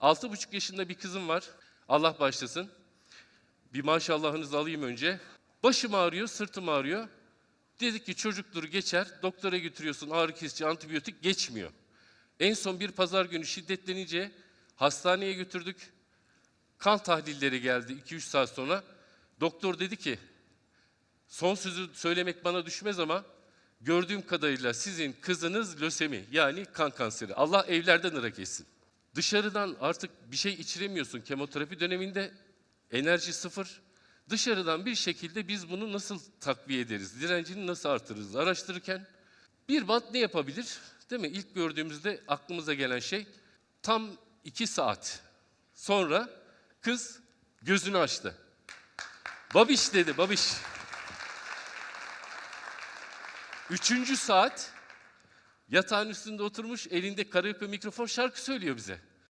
Altı buçuk yaşında bir kızım var. Allah başlasın. Bir maşallahınızı alayım önce. Başım ağrıyor, sırtım ağrıyor. Dedik ki çocuktur geçer. Doktora götürüyorsun ağrı kesici, antibiyotik geçmiyor. En son bir pazar günü şiddetlenince hastaneye götürdük. Kan tahlilleri geldi 2-3 saat sonra. Doktor dedi ki son sözü söylemek bana düşmez ama gördüğüm kadarıyla sizin kızınız lösemi yani kan kanseri. Allah evlerden ırak etsin. Dışarıdan artık bir şey içiremiyorsun kemoterapi döneminde. Enerji sıfır. Dışarıdan bir şekilde biz bunu nasıl takviye ederiz? Direncini nasıl artırırız? Araştırırken bir bant ne yapabilir? Değil mi? İlk gördüğümüzde aklımıza gelen şey tam iki saat sonra kız gözünü açtı. Babiş dedi, babiş. Üçüncü saat yatağın üstünde oturmuş elinde karaoke mikrofon şarkı söylüyor bize.